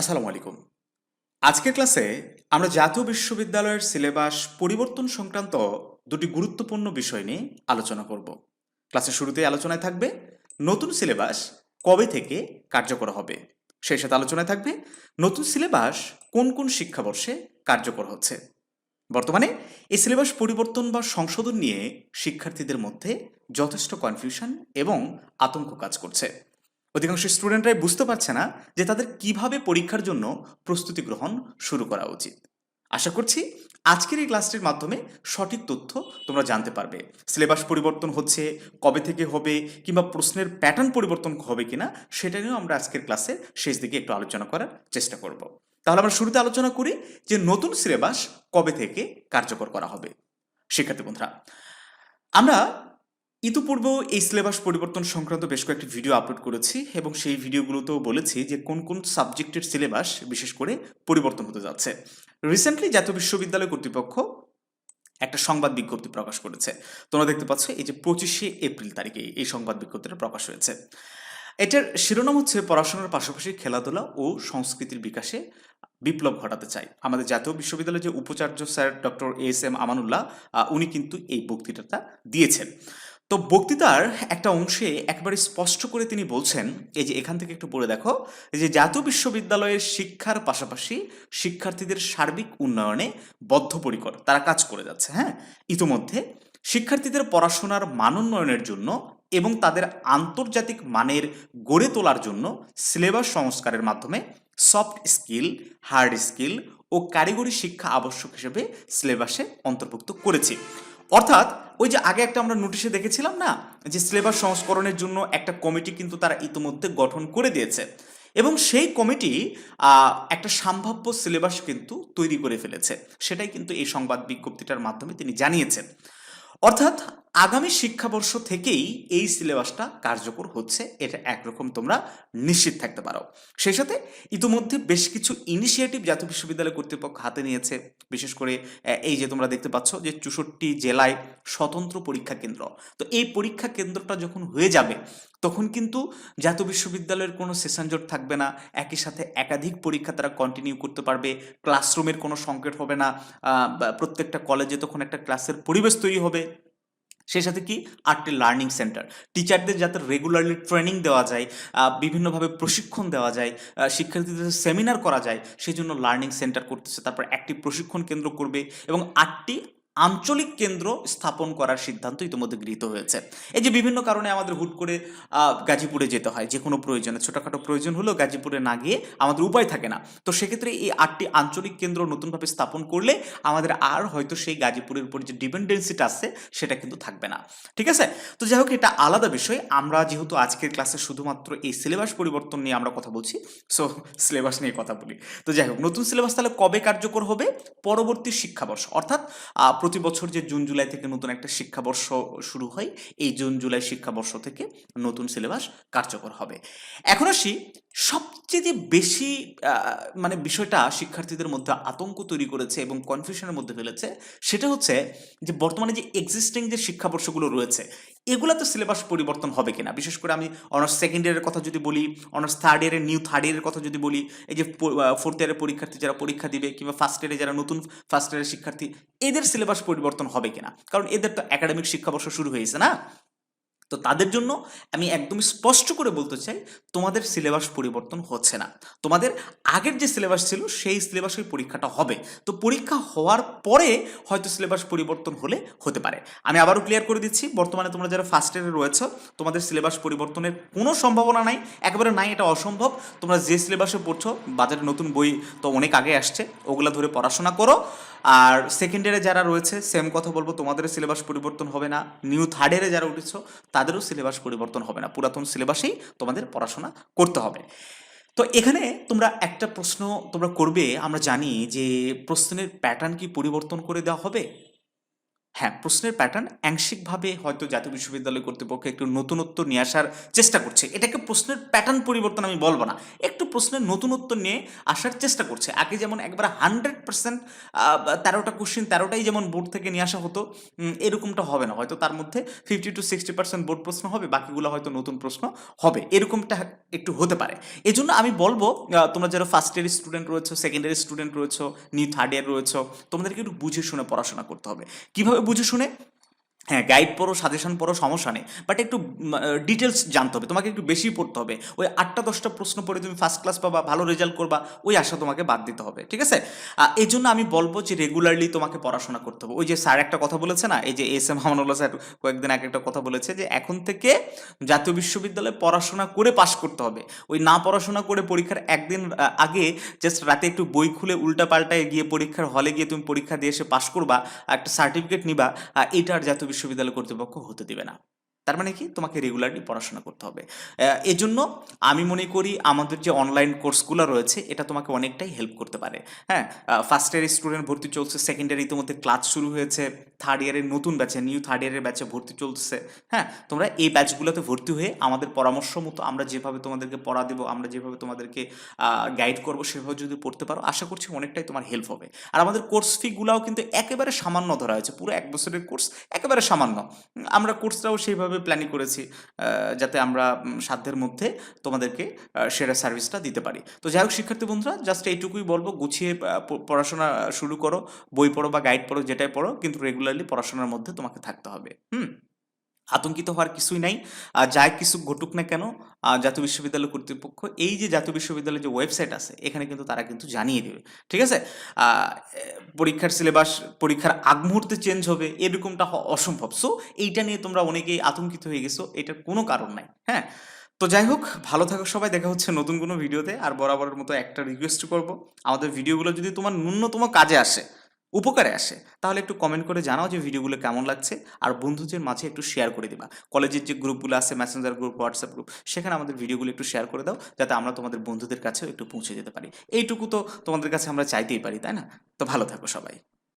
আসসালামু আলাইকুম। আজকের ক্লাসে আমরা জাতীয় বিশ্ববিদ্যালয়ের সিলেবাস পরিবর্তন সংক্রান্ত দুটি গুরুত্বপূর্ণ বিষয় নিয়ে আলোচনা করব। ক্লাসের শুরুতেই আলোচনায় থাকবে, নতুন সিলেবাস কবে থেকে কার্যকর হবে? সেই সাথে আলোচনায় থাকবে, নতুন সিলেবাস কোন কোন শিক্ষাবর্ষে কার্যকর হচ্ছে? বর্তমানে এই সিলেবাস পরিবর্তন বা সংশোধন নিয়ে শিক্ষার্থীদের মধ্যে যথেষ্ট কনফিউশন এবং আতঙ্ক কাজ করছে। অধিকাংশ স্টুডেন্টরাই বুঝতে পারছে না যে তাদের কীভাবে পরীক্ষার জন্য প্রস্তুতি গ্রহণ শুরু করা উচিত। আশা করছি আজকের এই ক্লাসটির মাধ্যমে সঠিক তথ্য তোমরা জানতে পারবে। সিলেবাস পরিবর্তন হচ্ছে, কবে থেকে হবে, কিংবা প্রশ্নের প্যাটার্ন পরিবর্তন হবে কিনা, সেটা নিয়েও আমরা আজকের ক্লাসের শেষ দিকে একটু আলোচনা করার চেষ্টা করব। তাহলে আমরা শুরুতে আলোচনা করি যে নতুন সিলেবাস কবে থেকে কার্যকর করা হবে। শিক্ষার্থী বন্ধুরা, আমরা ইতিপূর্বেও এই সিলেবাস পরিবর্তন সংক্রান্ত বেশ কয়েকটি ভিডিও আপলোড করেছি এবং সেই ভিডিওগুলোতেও বলেছি যে কোন কোন সাবজেক্টের সিলেবাস বিশেষ করে পরিবর্তন হতে যাচ্ছে। রিসেন্টলি জাতীয় বিশ্ববিদ্যালয় কর্তৃপক্ষ একটা সংবাদ বিজ্ঞপ্তি প্রকাশ করেছে। তোমরা দেখতে পাচ্ছ এই যে পঁচিশে এপ্রিল তারিখে এই সংবাদ বিজ্ঞপ্তিটা প্রকাশ হয়েছে। এটার শিরোনাম হচ্ছে পড়াশোনার পাশাপাশি খেলাধুলা ও সংস্কৃতির বিকাশে বিপ্লব ঘটাতে চাই। আমাদের জাতীয় বিশ্ববিদ্যালয়ের যে উপাচার্য sir doctor S M Amanullah উনি কিন্তু এই বক্তৃতাটা দিয়েছেন। তো বক্তৃতার একটা অংশে একেবারে স্পষ্ট করে তিনি বলছেন, এই যে এখান থেকে একটু পড়ে দেখো যে জাতীয় বিশ্ববিদ্যালয়ের শিক্ষার পাশাপাশি শিক্ষার্থীদের সার্বিক উন্নয়নে বদ্ধপরিকর, তারা কাজ করে যাচ্ছে হ্যাঁ? ইতোমধ্যে শিক্ষার্থীদের পড়াশোনার মানোন্নয়নের জন্য এবং তাদের আন্তর্জাতিক মানের গড়ে তোলার জন্য সিলেবাস সংস্কারের মাধ্যমে সফট স্কিল, হার্ড স্কিল ও কারিগরি শিক্ষা আবশ্যক হিসেবে সিলেবাসে অন্তর্ভুক্ত করেছে। অর্থাৎ ওই যে আগে একটা আমরা নোটিশে দেখেছিলাম না, যে সিলেবাস সংস্করণের জন্য একটা কমিটি কিন্তু তারা ইতিমধ্যে গঠন করে দিয়েছে। এবং সেই কমিটি একটা সম্ভাব্য সিলেবাস কিন্তু তৈরি করে ফেলেছে। সেটাই কিন্তু এই সংবাদ বিজ্ঞপ্তিটার মাধ্যমে তিনি জানিয়েছেন। অর্থাৎ আগামী শিক্ষাবর্ষ থেকেই এই সিলেবাসটা কার্যকর হচ্ছে। এটা একরকম তোমরা নিশ্চিত থাকতে পারো। সেই সাথে ইতিমধ্যে বেশ কিছু ইনিশিয়েটিভ জাতীয় বিশ্ববিদ্যালয় কর্তৃপক্ষ হাতে নিয়েছে। বিশেষ করে এই যে তোমরা দেখতে পাচ্ছ যে চৌষট্টি জেলায় স্বতন্ত্র পরীক্ষা কেন্দ্র। তো এই পরীক্ষা কেন্দ্রটা যখন হয়ে যাবে, তখন কিন্তু জাতীয় বিশ্ববিদ্যালয়ের কোনো সেশন জোট থাকবে না। একই সাথে একাধিক পরীক্ষা তারা কন্টিনিউ করতে পারবে। ক্লাসরুমের কোনো সংকট হবে না। প্রত্যেকটা কলেজে তখন একটা ক্লাসের পরিবেশ তৈরি হবে। সেই সাথে কি? আটটি লার্নিং সেন্টার টিচারদের যাতে রেগুলারলি ট্রেনিং দেওয়া যায় বিভিন্নভাবে প্রশিক্ষণ দেওয়া যায় শিক্ষার্থীদের সেমিনার করা যায়, সেই জন্য লার্নিং সেন্টার করতেছে। তারপর একটি প্রশিক্ষণ কেন্দ্র করবে এবং আটটি আঞ্চলিক কেন্দ্র স্থাপন করার সিদ্ধান্ত ইতিমধ্যে গৃহীত হয়েছে। এই যে বিভিন্ন কারণে আমাদের হুট করে গাজীপুরে যেতে হয়, যে কোনো প্রয়োজনে, ছোটোখাটো প্রয়োজন হলেও গাজীপুরে না গিয়ে আমাদের উপায় থাকে না। তো সেক্ষেত্রে এই আটটি আঞ্চলিক কেন্দ্র নতুনভাবে স্থাপন করলে আমাদের আর হয়তো সেই গাজীপুরের উপর যে ডিপেন্ডেন্সিটা আছে, সেটা কিন্তু থাকবে না। ঠিক আছে? তো যাই হোক, এটা আলাদা বিষয়। আমরা যেহেতু আজকের ক্লাসে শুধুমাত্র এই সিলেবাস পরিবর্তন নিয়ে আমরা কথা বলছি, সো সিলেবাস নিয়ে কথা বলি। তো যাই হোক, নতুন সিলেবাস তাহলে কবে কার্যকর হবে? পরবর্তী শিক্ষাবর্ষ। অর্থাৎ প্রতি বছর যে জুন, জুলাই থেকে নতুন একটা শিক্ষাবর্ষ শুরু হয়, এই জুন, জুলাই শিক্ষাবর্ষ থেকে নতুন সিলেবাস কার্যকর হবে। এখন আসি, সবচেয়ে বেশি মানে বিষয়টা শিক্ষার্থীদের মধ্যে আতঙ্ক তৈরি করেছে এবং কনফিউশনের মধ্যে ফেলেছে, সেটা হচ্ছে যে বর্তমানে যে এক্সিস্টিং যে শিক্ষাবর্ষগুলো রয়েছে, এগুলাতে সিলেবাস পরিবর্তন হবে কিনা? বিশেষ করে আমি অনার্স সেকেন্ড ইয়ারের কথা যদি বলি অনার্স থার্ড ইয়ারের নিউ থার্ড ইয়ারের কথা যদি বলি, এই যে ফোর্থ ইয়ারের পরীক্ষার্থী যারা পরীক্ষা দিবে কিংবা ফার্স্ট ইয়ারে যারা নতুন ফার্স্ট ইয়ারের শিক্ষার্থী, এদের সিলেবাস পরিবর্তন হবে কিনা? কারণ এদের তো একাডেমিক শিক্ষাবর্ষ শুরু হয়েছে, না? তো তাদের জন্য আমি একদম স্পষ্ট করে বলতে চাই, তোমাদের সিলেবাস পরিবর্তন হচ্ছে না। তোমাদের আগের যে সিলেবাস ছিল, সেই সিলেবাসের পরীক্ষাটা হবে। তো পরীক্ষা হওয়ার পরে হয়তো সিলেবাস পরিবর্তন হলে হতে পারে। আমি আবারও ক্লিয়ার করে দিচ্ছি, বর্তমানে তোমরা যারা ফার্স্ট ইয়ারে রয়েছে, তোমাদের সিলেবাস পরিবর্তনের কোনো সম্ভাবনা নাই। একেবারে নাই, এটা অসম্ভব। তোমরা যে সিলেবাসে পড়ছো, বাজারে নতুন বই তো অনেক আগে আসছে, ওগুলা ধরে পড়াশোনা করো। আর সেকেন্ড ইয়ারে যারা রয়েছে সেম কথা বলব তোমাদের সিলেবাস পরিবর্তন হবে না। নিউ থার্ড ইয়ারে যারা উঠেছ, তাদেরও সিলেবাস পরিবর্তন হবে না। পুরাতন সিলেবাসেই তোমাদের পড়াশোনা করতে হবে। তো এখানে তোমরা একটা প্রশ্ন তোমরা করবে, আমরা জানি যে প্রশ্নের প্যাটার্ন কি পরিবর্তন করে দেওয়া হবে? হ্যাঁ প্রশ্নের প্যাটার্ন আংশিকভাবে হয়তো জাতীয় বিশ্ববিদ্যালয় কর্তৃপক্ষ একটু নতুনত্ব নিয়ে আসার চেষ্টা করছে। এটাকে প্রশ্নের প্যাটার্ন পরিবর্তন আমি বলব না। একটু প্রশ্নের নতুনত্ব নিয়ে আসার চেষ্টা করছে। আগে যেমন একবার হান্ড্রেড পার্সেন্ট তেরোটা কোশ্চেন তেরোটাই যেমন বোর্ড থেকে নিয়ে আসা হতো এরকমটা হবে না। হয়তো তার মধ্যে fifty to sixty percent board প্রশ্ন হবে, বাকিগুলো হয়তো নতুন প্রশ্ন হবে। এরকমটা একটু হতে পারে। এজন্য আমি বলব তোমরা যারা ফার্স্ট ইয়ার স্টুডেন্ট রয়েছো সেকেন্ড ইয়ার স্টুডেন্ট রয়েছো নিউ থার্ড ইয়ার রয়েছো, তোমাদেরকে একটু বুঝে শুনে পড়াশোনা করতে হবে। কীভাবে বুঝে শুনে হ্যাঁ গাইড পড়ো সাজেশন পড়ো, সমস্যা নেই। বাট একটু ডিটেলস জানতে হবে। তোমাকে একটু বেশি পড়তে হবে। ওই আটটা, দশটা প্রশ্ন পড়ে তুমি ফার্স্ট ক্লাস পাবা, ভালো রেজাল্ট করবা, ওই আশা তোমাকে বাদ দিতে হবে, ঠিক আছে? এই জন্য আমি বলব যে রেগুলারলি তোমাকে পড়াশোনা করতে হবে। ওই যে স্যার একটা কথা বলেছে না, এই যে এস এম হামানুল্লাহ স্যার কয়েকদিন আগে একটা কথা বলেছে যে, এখন থেকে জাতীয় বিশ্ববিদ্যালয়ে পড়াশোনা করে পাশ করতে হবে। ওই না পড়াশোনা করে পরীক্ষার একদিন আগে জাস্ট রাতে একটু বই খুলে উল্টা পাল্টায় গিয়ে পরীক্ষার হলে গিয়ে তুমি পরীক্ষা দিয়ে এসে পাশ করবা, একটা সার্টিফিকেট নিবা এটা আর জাতীয় বিশ্ববিদ্যালয় কর্তৃপক্ষ হতে দেবে না। তার মানে কি? তোমাকে রেগুলারলি পড়াশোনা করতে হবে। এজন্য আমি মনে করি আমাদের যে অনলাইন কোর্সগুলো রয়েছে, এটা তোমাকে অনেকটাই হেল্প করতে পারে। হ্যাঁ ফার্স্ট ইয়ারের স্টুডেন্ট ভর্তি চলছে সেকেন্ড ইয়ার ইতিমধ্যে ক্লাস শুরু হয়েছে থার্ড ইয়ারের নতুন ব্যাচে নিউ থার্ড ইয়ারের ব্যাচে ভর্তি চলছে। হ্যাঁ তোমরা এই ব্যাচগুলোতে ভর্তি হয়ে আমাদের পরামর্শ মতো আমরা যেভাবে তোমাদেরকে পড়া দেবো, আমরা যেভাবে তোমাদেরকে গাইড করব, সেভাবে যদি পড়তে পারো, আশা করছি অনেকটাই তোমার হেল্প হবে। আর আমাদের কোর্স ফিগুলাও কিন্তু একেবারে সামান্য ধরা হয়েছে, পুরো এক বছরের কোর্স একেবারে সামান্য। আমরা কোর্সটাও সেইভাবে প্ল্যানিং করেছি যাতে আমরা সাধ্যের মধ্যে তোমাদেরকে সেরা সার্ভিসটা দিতে পারি। তো যাই হোক শিক্ষার্থী বন্ধুরা জাস্ট এইটুকুই বলব, গুছিয়ে পড়াশোনা শুরু করো, বই পড়ো বা গাইড পড়ো, যেটাই পড়ো, কিন্তু রেগুলারলি পড়াশোনার মধ্যে তোমাকে থাকতে হবে। হুম? আতঙ্কিত হওয়ার কিছুই নাই। যাই কিছু ঘটুক না কেন জাতীয় বিশ্ববিদ্যালয় কর্তৃপক্ষ, এই যে জাতীয় বিশ্ববিদ্যালয়ের যে ওয়েবসাইট আছে, এখানে কিন্তু তারা কিন্তু জানিয়ে দেবে। ঠিক আছে? পরীক্ষার সিলেবাস পরীক্ষার আগ মুহূর্তে চেঞ্জ হবে, এরকমটা অসম্ভব। সো এইটা নিয়ে তোমরা অনেকেই আতঙ্কিত হয়ে গেছো, এটার কোনো কারণ নাই হ্যাঁ? তো যাই হোক, ভালো থাকো সবাই, দেখা হচ্ছে নতুন কোনো ভিডিওতে আর বরাবরের মতো একটা রিকোয়েস্ট করব, আমাদের ভিডিওগুলো যদি তোমার ন্যূনতম কাজে আসে উপকারে আসে। তাহলে একটু কমেন্ট করে জানাও যে ভিডিওগুলো কেমন লাগছে আর বন্ধুদের মাঝে একটু শেয়ার করে দেবা। কলেজের যে গ্রুপগুলো আছে মেসেঞ্জার গ্রুপ হোয়াটসঅ্যাপ গ্রুপ সেখানে আমাদের ভিডিওগুলো একটু শেয়ার করে দাও যাতে আমরা তোমাদের বন্ধুদের কাছেও একটু পৌঁছে যেতে পারি। এইটুকু তো তোমাদের কাছে আমরা চাইতেই পারি, তাই না? তো ভালো থাকো সবাই।